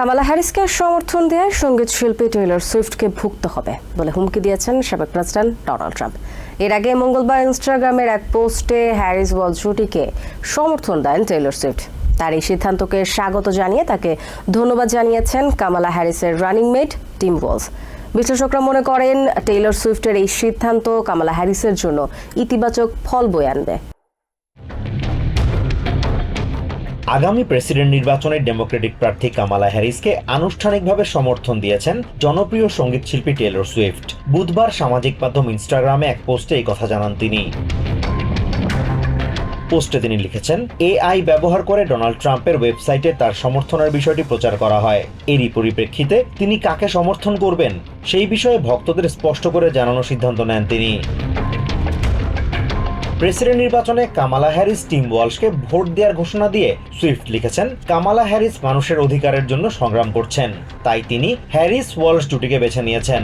কামালা হ্যারিসকে সমর্থন দেয় সংগীত শিল্পী টেইলর সুইফটকে ভুক্ত হবে বলে হুমকি দিয়েছেন সাবেক প্রেসিডেন্ট ডোনাল্ড ট্রাম্প। এর আগে মঙ্গলবার ইনস্টাগ্রামের এক পোস্টে হ্যারিস ওয়াল জুটিকে সমর্থন দেন টেইলর সুইফট। তার এই সিদ্ধান্তকে স্বাগত জানিয়ে তাকে ধন্যবাদ জানিয়েছেন কামালা হ্যারিসের রানিং মেট টিম ওয়ালস বিশ্লেষকরা মনে করেন টেইলর সুইফটের এই সিদ্ধান্ত কামালা হ্যারিসের জন্য ইতিবাচক ফল বয়ে আনবে। আগামী প্রেসিডেন্ট নির্বাচনে ডেমোক্রেটিক প্রার্থী কামালা হ্যারিসকে আনুষ্ঠানিকভাবে সমর্থন দিয়েছেন জনপ্রিয় সংগীত শিল্পী টেলর সুইফট। বুধবার সামাজিক মাধ্যম ইনস্টাগ্রামে এক পোস্টে এই কথা জানান তিনি। পোস্টে তিনি লিখেছেন, এআই ব্যবহার করে ডোনাল্ড ট্রাম্পের ওয়েবসাইটে তার সমর্থনের বিষয়টি প্রচার করা হয়। এরই পরিপ্রেক্ষিতে তিনি কাকে সমর্থন করবেন, সেই বিষয়ে ভক্তদের স্পষ্ট করে জানানোর সিদ্ধান্ত নেন তিনি। প্রেসিডেন্ট নির্বাচনে কামালা হ্যারিস টিম ওয়ালসকে ভোট দেওয়ার ঘোষণা দিয়ে সুইফট লিখেছেন, কামালা হ্যারিস মানুষের অধিকারের জন্য সংগ্রাম করছেন। তাই তিনি হ্যারিস ওয়ালস জুটিকে বেছে নিয়েছেন।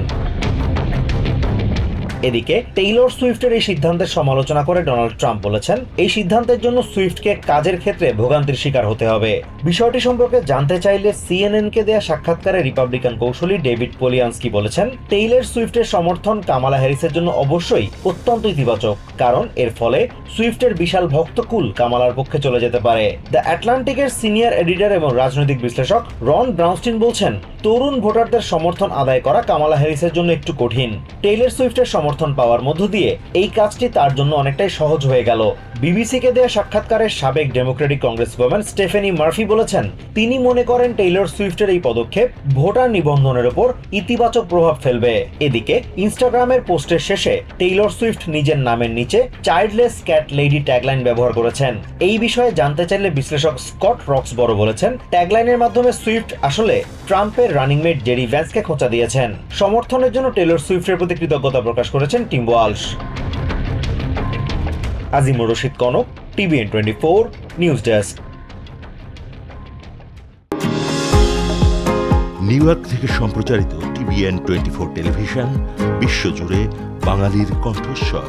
এদিকে টেইলর সুইফটের এই সিদ্ধান্তের সমালোচনা করে ডোনাল্ড ট্রাম্প বলেছেন, এই সিদ্ধান্তের জন্য সুইফটকে কাজের ক্ষেত্রে ভোগান্তির শিকার হতে হবে। বিষয়টি সম্পর্কে জানতে চাইলে সিএনএন কে দেয়া সাক্ষাৎকারে রিপাবলিকান কৌশলী ডেভিড পোলিয়ান্সকি বলেছেন, টেইলর সুইফটের সমর্থন কামালা হ্যারিসের জন্য অবশ্যই অত্যন্ত ইতিবাচক, কারণ এর ফলে সুইফটের বিশাল ভক্তকুল কামালার পক্ষে চলে যেতে পারে। দ্য অ্যাটলান্টিকের সিনিয়র এডিটর এবং রাজনৈতিক বিশ্লেষক রন ব্রাউনস্টিন বলছেন তরুণ ভোটারদের সমর্থন আদায় করা কামালা হ্যারিসের জন্য একটু কঠিন। টেইলর সুইফটের সমর্থন পাওয়ার মধ্য দিয়ে এই কাজটি তার জন্য অনেকটাই সহজ হয়ে গেল। বিবিসিকে দেয়া সাক্ষাৎকারের সাবেক Democratic congresswoman Stephanie Murphy বলেছেন, তিনি মনে করেন টেইলর সুইফটের এই পদক্ষেপ ভোটার নিবন্ধনের উপর ইতিবাচক প্রভাব ফেলবে। এদিকে ইনস্টাগ্রামের পোস্টের শেষে টেইলর সুইফট নিজের নামের নিচে চাইল্ডলেস ক্যাট লেডি ট্যাগলাইন ব্যবহার করেছেন। এই বিষয়ে জানতে চাইলে বিশ্লেষক স্কট রক্স বড় বলেছেন, ট্যাগলাইনের মাধ্যমে সুইফট আসলে ট্রাম্পের রানিং মেট জেরি ভ্যান্সকে খোঁচা দিয়েছেন। সমর্থনের জন্য টেলর সুইফটের প্রতি কৃতজ্ঞতা প্রকাশ করেছেন Tim Walz Azimur Rashid Konok TVN twenty four news desk New York থেকে সম্প্রচারিত টিভিএন টোয়েন্টি ফোর টেলিভিশন বিশ্বজুড়ে বাঙালির কণ্ঠস্বর।